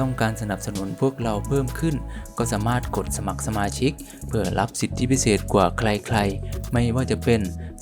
ต้องการสนับสนุนพวกเราเพิ่มขึ้น ก็สามารถกดสมัครสมาชิก เพื่อรับสิทธิพิเศษกว่าใครๆ ไม่ว่าจะเป็น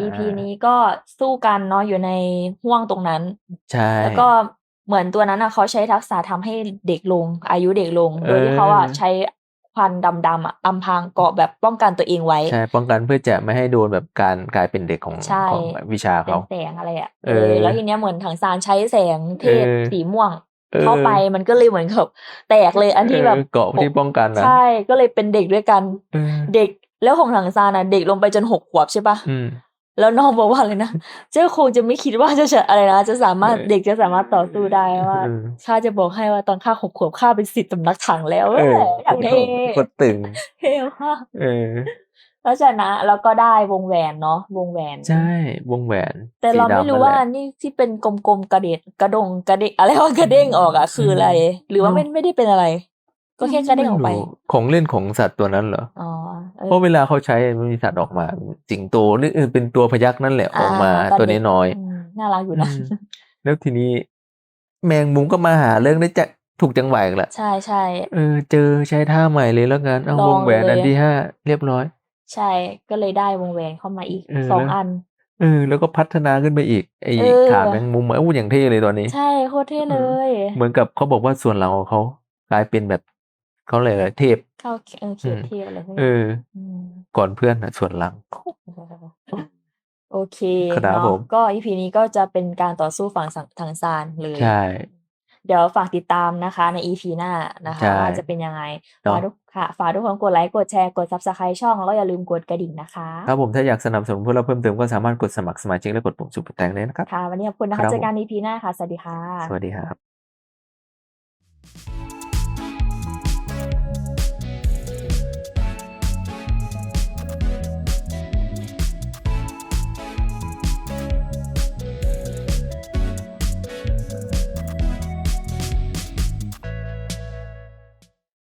EP นี้ก็สู้กันเนาะอยู่ในห่วงตรงนั้น ใช่ แล้วก็เหมือนตัวนั้นอะเขาใช้ทักษะทำให้เด็กลง อายุเด็กลง โดยที่เขาอะเออใช้ควันดำๆอะอำพรางเกาะแบบป้องกันตัวเองไว้ ใช่ ป้องกันเพื่อจะไม่ให้โดนแบบการกลายเป็นเด็กของใช่ของวิชาเป็นเขาแสงอะไรอะเออ แล้วทีเนี้ยเหมือนถังซานใช้แสงเทพเออสีม่วงเออเข้าไปมันก็เลยเหมือนกับแตกเลยอันที่แบบเออเกาะที่ป้องกันนะใช่ก็เลยเป็นเด็กด้วยกันเออเด็กแล้วของถังซานอะเด็กลงไปจนหกขวบใช่ปะอืม แล้วน้องบอกว่าอะไรนะ เจ้าคงจะไม่คิดว่าจะจะอะไรนะ จะสามารถเออเด็กจะสามารถต่อสู้ได้ว่าเออข้าจะบอกให้ว่าตอนข้าหกขวบข้าเป็นสิทธิ์สำนักถังแล้วเอออย่างเท่โคตรตึงเท่มากเออแล้วชนะแล้วก็ได้วงแหวนเนาะวงแหวน ใช่ วงแหวน แต่เราสีดำไม่รู้นั่นแหละว่านี่ที่เป็นกลมๆกระเด็ดกระดงกระเดกอะไรว่ากระเด้งออกอะคืออะไร หรือว่าไม่ไม่ได้เป็นอะไร ก็แค่กระเด้งออกไปม่รู้ของเล่นของสัตว์ตัวนั้นเหรออ๋อเออเพราะเวลาเขาใช้มันมีสัตว์ออกมา สิงโตหรือเออเป็นตัวพยักนั่นแหละออกมาอ่ตัวน้อยอืมน่ารักอยู่ๆนะอืมแล้วทีนี้ แมงมุมก็มาหาเรื่องได้จะถูกจังหวะอีกละใช่ใช่เออ เจอใช้ท่าใหม่เลยแล้วกันเอาลองวงแหวนเลยอันที่ห้าเรียบร้อย ใช่ก็เลยได้วงแหวนเข้ามาอีกเออสองแล้วอันเออแล้วก็พัฒนาขึ้นไปอีกไอ้เออขาแมงมุมอะอู้อย่างเท่เลยตอนนี้ ใช่โคตรเท่เลย เหมือนกับเขาบอกว่าส่วนหลังของเขากลายเป็นแบบ เขาเลยกอะไรเทพเข้าเออเขียนเทียบอะไรพวกเอนี้อ มก่อนเพื่อนนะส่วนหลัง โอเคครับเนาะผม ก็อีพีนี้ก็จะเป็นการต่อสู้ฝั่งสังทางซานเลย ใช่ เดี๋ยวฝากติดตามนะคะในอีพีหน้านะคะใช่ว่าจะเป็นยังไงเนาะฝากทุกค่ะฝากทุกคนกดไลค์กดแชร์กด subscribe ช่อง แล้วก็อย่าลืมกดกระดิ่งนะคะครับผมถ้าอยากสนับสนุนพวกเราเพิ่มเติมก็สามารถกดสมัครสมาชิกและกดปุ่มสุดแตงเลยนะครับ ค่ะวันนี้ขอบคุณนะครัคะบ เจอกันอีพีหน้าค่ะ สวัสดีค่ะ สวัสดีครับ